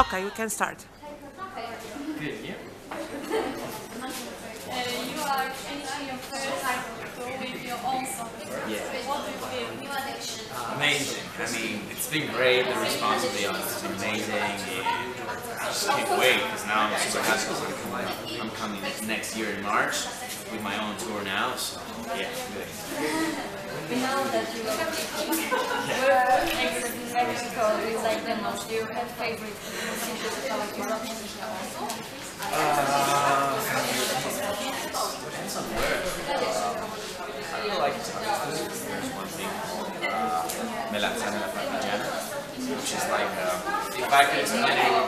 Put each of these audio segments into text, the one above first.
Okay, we can start. Good, yeah? Uh, you are finishing your first tour with your own song. Yeah. What do you feel? Amazing. I mean, it's been great. The response of the audience has been amazing. And I just can't wait because now I'm super happy because I'm coming, I'm coming next year in March with my own tour now. So, yeah, know that you Mexico. Is like the most? Do you have favorite musicians about Europe? Uh, depends on where. I like melanzana which is like, uh, if I could explain it,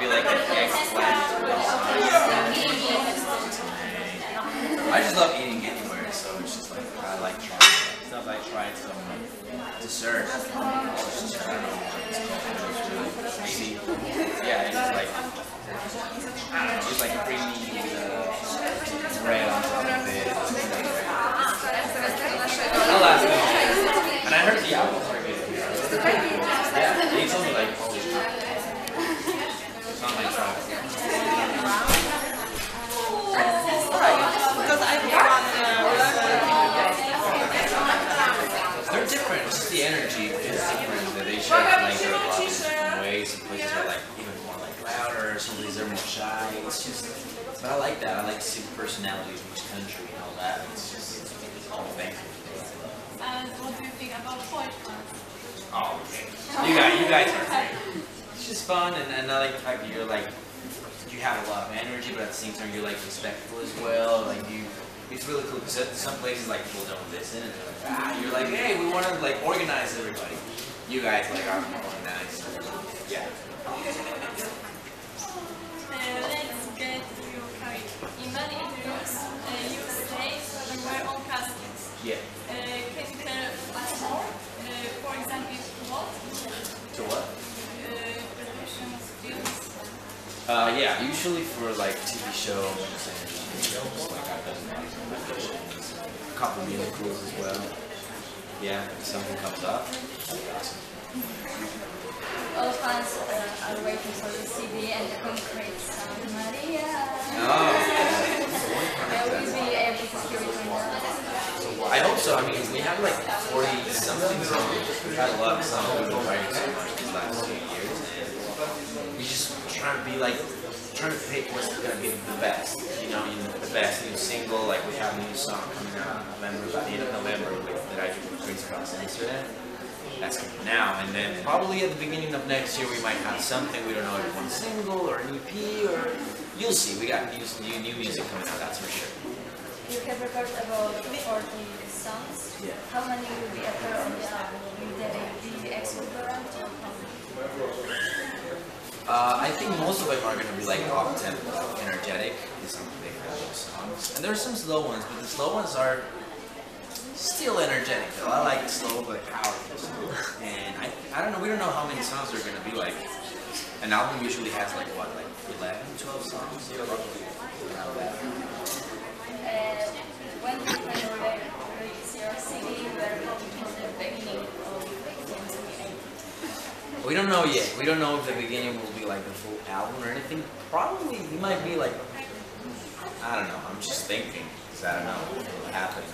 uh, bread on top of it. I'll But I like that. I like to see the personality of each country and all that. It's just all thankful. And what do you think about podcast? Oh, okay. You guys, you guys are great. It's just fun, and, and I like the fact that you're like, you have a lot of energy, but at the same time you're like respectful as well. Like you, it's really cool because some places like people don't listen, and they're like, ah, you're like, hey, we want to like organize everybody. You guys like are more organized. Yeah. Uh, let's get to your career. In many interviews, uh, you say you were on castings. Yeah. Uh, can you tell us more? Uh, for example, what? So what? Uh, productions, films. Uh, yeah, usually for like TV shows and shows, like I've done auditions, a couple musicals as well. Yeah, if something comes up. All fans uh, are waiting for the CD and the concrete sound. Maria! Oh. Will we be able to hear it right now? I hope so. I mean, we have like 40 something songs. We've had a lot of songs we've been writing these last few years. And we just trying to be like, trying to pick what's going to be the best. You know, you know, the best new single. Like we have a new song coming out in November, by the end of November, with, that I do with Grace Cross Amsterdam. That's coming now. And then probably at the beginning of next year, we might have something. We don't know if it's one single or an EP or you'll see. We got new, new, new music coming out, that's for sure. You have recorded about 40 songs. Yeah. How many will be appear on the album? Will they be exuberant or how? Uh, I think most of them are going to be like up tempo, energetic. Is some big those songs, and there's some slow ones, but the slow ones are still energetic. Though I like slow but powerful. songs. And I, I don't know. We don't know how many songs they're going to be like. An album usually has like what, like 11, 12 songs. Yeah, roughly around that. Uh, when you can re- release your CD, we're hoping for the beginning of 2028. We don't know yet. We don't know if the beginning will be like the full album or anything. Probably it might be like I don't know. I'm just thinking because I don't know what will happen.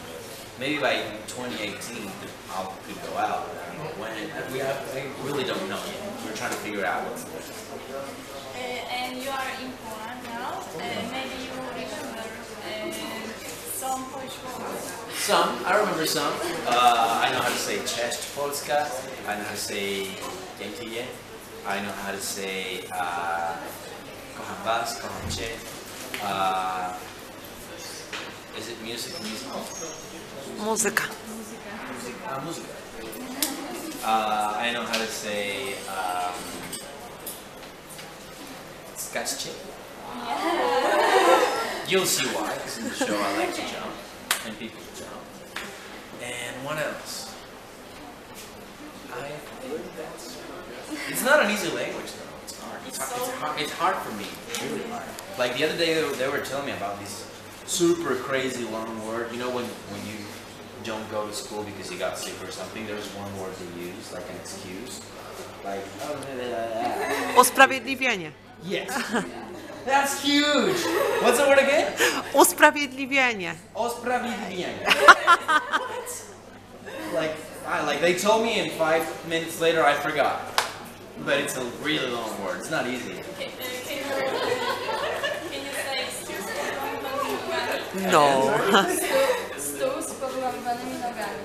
Maybe by 2018 the album could go out. I don't know when. We have, I really don't know yet. We're trying to figure out what's next. Uh, and you are in Poland now. Uh, maybe you remember uh, some Polish words. Some, I remember some. Uh, I know how to say cześć Polska. I know how to say dziękuję. I know how to say uh, kocham was, kocham cię. Uh, is it music? Music? muzyka. Uh, music. Uh, I know how to say um, skaczcie. You'll see why, because in the show I like to jump, and people jump. And what else? I think that's. It's not an easy language though. It's hard. It's hard. It's hard, it's hard for me. It's really hard. Like the other day, they were, they were telling me about this super crazy long word. You know when when you don't go to school because you got sick or something. There's one word they use like an excuse. Like oh, blah. Yes. That's huge. What's the word again? Usprawiedliwienie. Osprawiedliwienie. like, I like they told me and five minutes later I forgot. But it's a really long word. It's not easy. Can, can, you, can you say stół z powyłamywanymi No. Stół z powyłamywanymi nogami.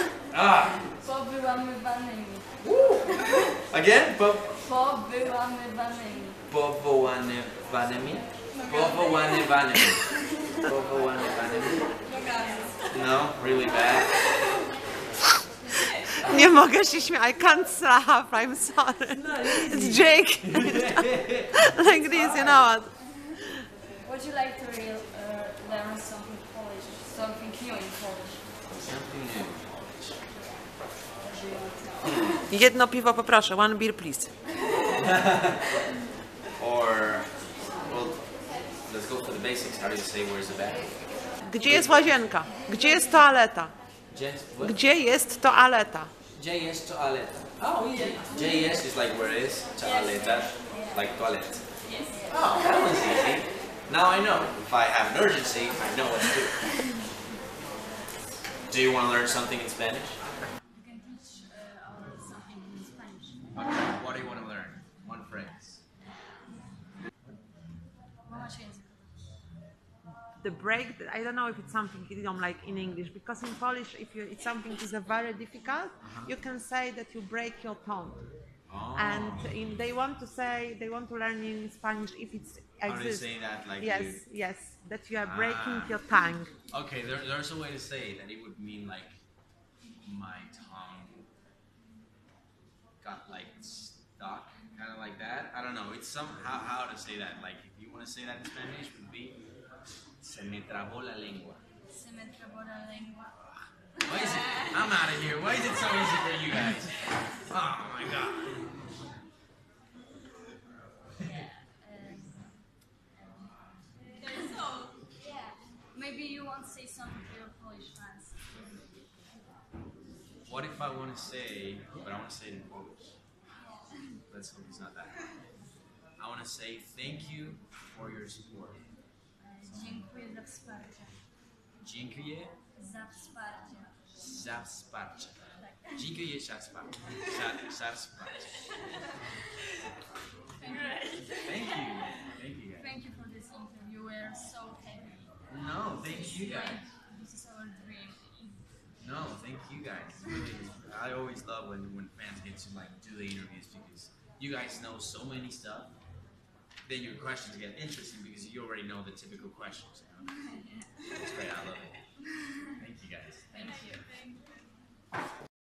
Ah. Powyłamywanymi. Again? Po Powyłamywanymi. powołanywanymi? Powołanywanymi. Powołanywanymi? No, really bad. Nie mogę się śmiać. I can't laugh. I'm sorry. It's Jake. like this, you know what? Would you like to real, uh, learn something Polish? Something new in Polish? Something new. Jedno piwo poproszę. One beer, please. Or, well, let's go for the basics. How do you say where's the bag? Gdzie jest łazienka? Gdzie jest toaleta? Gdzie jest toaleta? JS toaleta. Oh, easy. JS is like where is toaleta, like toilet. Oh, that one's easy. Now I know. If I have an urgency, I know what to do. Do you want to learn something in Spanish? The break, I don't know if it's something idiom like in English, because in Polish, if you, it's something is very difficult, you can say that you break your tongue. Oh. And in, they want to say, they want to learn in Spanish if it's you exists. say that? Like yes, you- yes, that you are breaking Ah. your tongue. Okay, there, there's a way to say that it would mean like my tongue got like stuck, kind of like that. I don't know. It's some how, how to say that. Like if you want to say that in Spanish, would be se me trabó la lengua. Se me trabó la lengua. Why is it? I'm out of here. Why is it so easy for you guys? Oh my god. Yeah. Um, maybe you want to say something to your Polish fans. What if I want to say, but I want to say it in Polish? Let's hope it's not that. I want to say thank you for your support. Dziękuję za wsparcie. Dziękuję Za wsparcie. za wsparcie. Dziękuję za wsparcie. Za, za wsparcie. Thank you. Thank you guys. Thank you for this interview. We are so happy. No, thank you guys. This is our dream. No, thank you guys. I always love when, when fans get to like do the interviews because you guys know so many stuff. Then your questions get interesting because you already know the typical questions. You know? It's great. I love it. Thank you guys. Thank you.